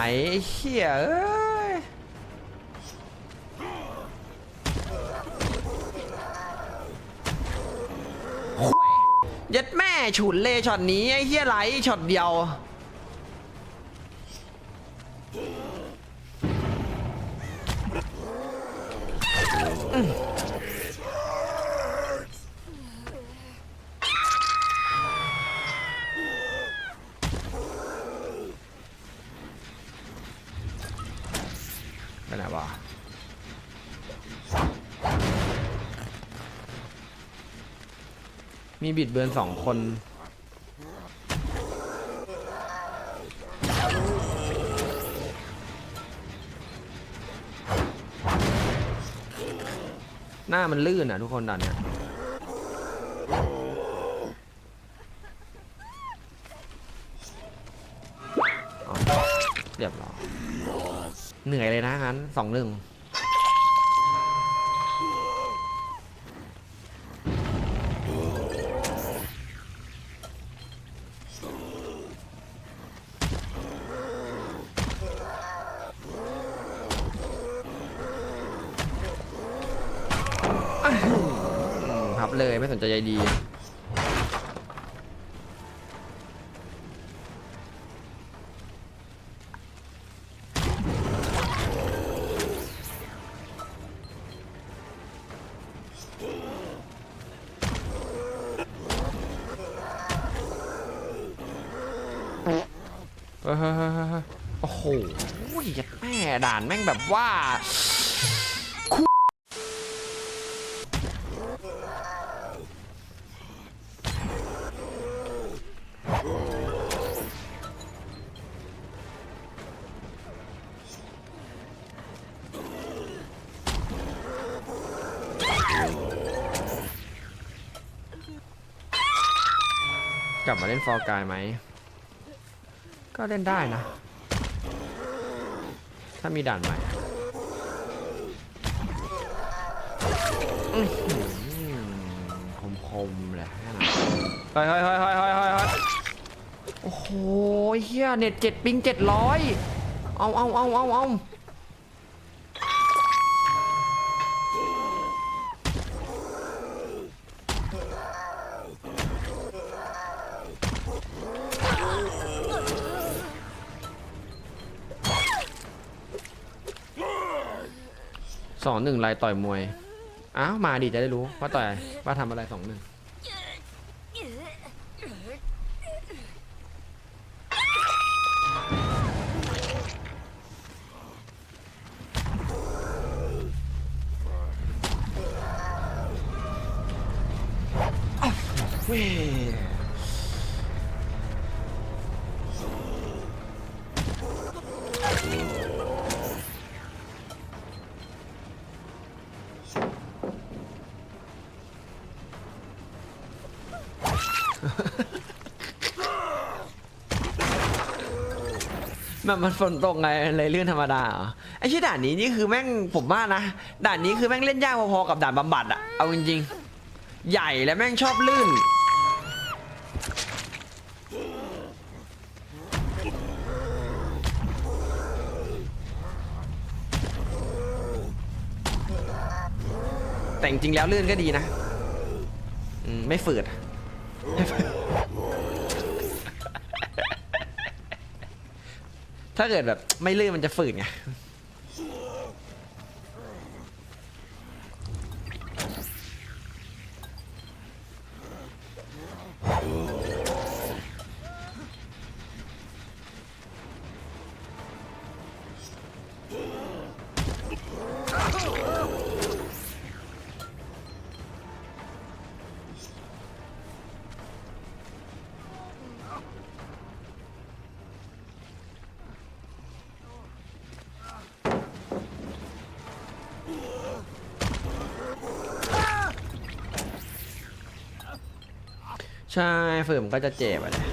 ไอ้เหี้ยเอ้ยยัดแม่ฉุนเลยช็อตนี้ไอ้เหี้ยไหลช็อตเดียวไปไหนวะ มีบิดเบือนสองคน หน้ามันลื่นอะทุกคนด่านเนี้ยเรียบร้อยเหนื่อยเลยนะงั้นสองหนึ่ง พับเลยไม่สนใจใยดี โอ้โหยัดแม่ด่านแม่งแบบว่า กลับมาเล่นฟอร์กายไหม ก็เล่นได้นะ ถ้ามีด่านใหม่คมคมๆเลยเฮ้ยเฮ้ยเฮ้ยเฮ้ยเฮ้ยเฮ้ยเฮ้ยโอ้โหเฮียเน็ตเจ็ดปิงเจ็ดร้อยเอาเอาเอาเอาเอา สองหนึ่งลายต่อยมวย อ้าวมาดิจะได้รู้ว่าต่อยว่าทำอะไรสองหนึ่งเว้ มันมันฝนตกไงเลยเรื่องธรรมดาเหรอไอ้ชื่ด่านนี้นี่คือแม่งผมว่านะด่านนี้คือแม่งเล่นยากพอๆกับด่านบำบัดอะเอาจริงๆ ใหญ่และแม่งชอบลื่น แต่จริงๆแล้วลื่นก็ดีนะอืมไม่ฝืดไม่ฝืด ถ้าเกิดแบบไม่ลื่นมันจะฝืดไง ใช่ฝืนมันก็จะเจ็บอะเนี่ย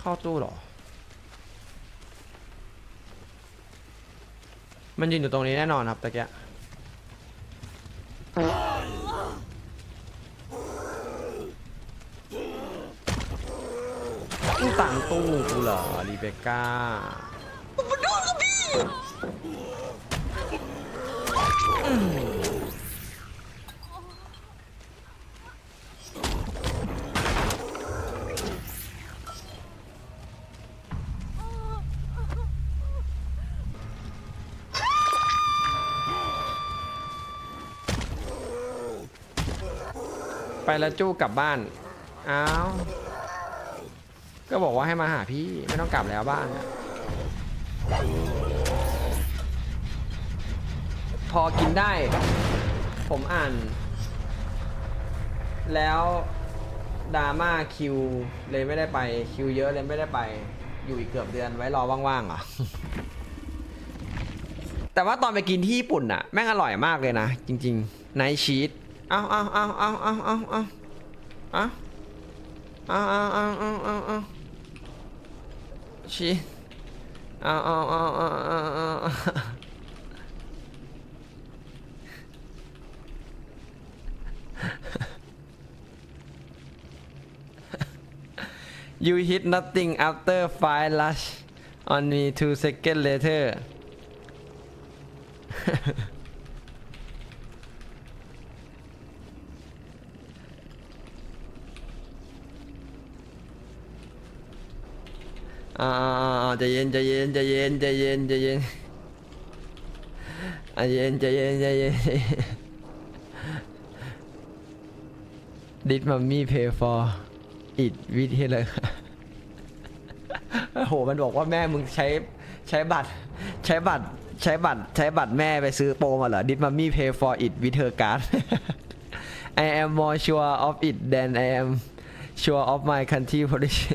เข้าตู้เหรอ มันยืนอยู่ตรงนี้แน่นอนครับตะเกียตู้ต่างตู้กูเหรอรีเบคก้า ไปแล้วจู้กลับบ้านอ้าวก็บอกว่าให้มาหาพี่ไม่ต้องกลับแล้วบ้านพอกินได้ ผมอ่าน แล้วดราม่าคิวเลยไม่ได้ไป คิวเยอะเลยไม่ได้ไป อยู่อีกเกือบเดือนไว้รอว่างๆเหรอแต่ว่าตอนไปกินที่ญี่ปุ่นอะแม่งอร่อยมากเลยนะ จริง ๆ ไนชีส เอาเอาเอาเอาเอาเอาเอาเอาเอาเอาเอาเอาเอาเอาชีเอาเอาเอาเอาเอาเอา You hit nothing after five rush on me two second later อ่าใจเย็นใจเย็นใจเย็นใจเย็นใจเย็นอะเย็นใจเย็นใจเย็น Did mommy pay for it with h เลยโอ้โหมันบอกว่าแม่มึงใช้ใช้บัตร ใช้บัตรใช้บัตรใช้บัตรแม่ไปซื้อโปรมาเหรอ Did mommy pay for it with her card I am more sure of it than I am sure of my country policy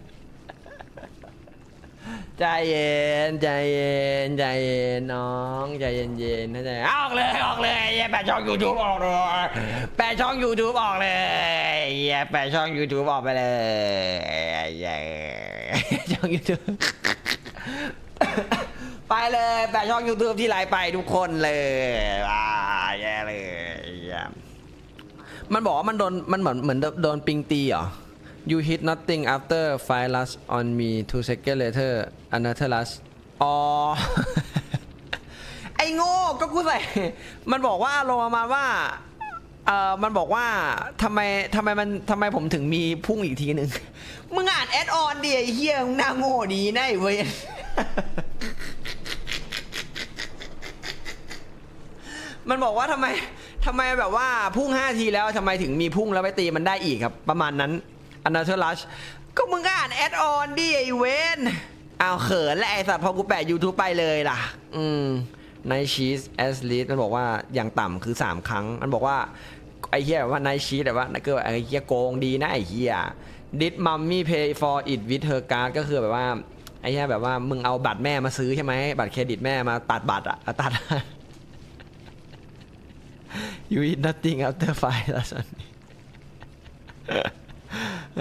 ใจเย็นใจเย็นใจเย็นน้องใจเย็นเย็นนะใจออกเลยออกเลยแย่แปดช่องยูทูบออกเลยแปดช่องยูทูบออกเลยแย่แปดช่องยูทูบออกไปเลยแย่ช่องยูทูบไปเลยแปดช่องยูทูบที่ไลฟ์ไปทุกคนเลยว้าแย่เลยแย่มันบอกว่ามันโดนมันเหมือนเหมือนโดนปิงตีเหรอ You hit nothing after five rush on me two second later another rush อ๋อ ไอ้โง่ก็กูใส่ มันบอกว่าลงมามาณว่า เอ่อมันบอกว่าทำไมทำไมมันทำไมผมถึงมีพุ่งอีกทีหนึ่ง มึงอ่านแอดออนดิไอ้เฮียมึงน่าโง่ดีนะไอ้เว้ย มันบอกว่าทำไมทำไมแบบว่าพุ่ง5ทีแล้วทำไมถึงมีพุ่งแล้วไปตีมันได้อีกครับ ประมาณนั้นอันนั้นเทลัชก็มึงก็อ่านแอดออนดิไอเวน เอาเขินและไอสัตว์พอกูแปะ YouTube ไปเลยล่ะ อืมในชีสแอสลิสมันบอกว่าอย่างต่ำคือ 3 ครั้ง มันบอกว่า ไอ้เหี้ยแบบว่าในชีสแบบว่าเกิดไอ้เหี้ยโกงดีนะไอ้เหี้ย did mommy pay for it with her card ก็คือแบบว่า ไอ้เหี้ยแบบว่ามึงเอาบัตรแม่มาซื้อใช่ไหมบัตรเครดิตแม่มาตัดบัตรอะตัด you eat nothing after five lesson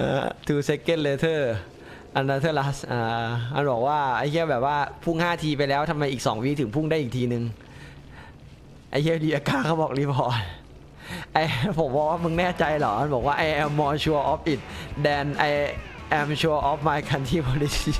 uh, two second later อันนัเทอร์ลัสอ่าอันบอกว่าไอ้เหี้ยแบบว่าพุ่งห้าทีไปแล้วทำไมอีกสองวิถึงพุ่งได้อีกทีนึงไอ้เหี้ยดีอาการเขาบอกรีพอร์ตไอ้ผมบอกว่ามึงแน่ใจเหรอมันบอกว่า I am more sure of it than I am sure of my country policy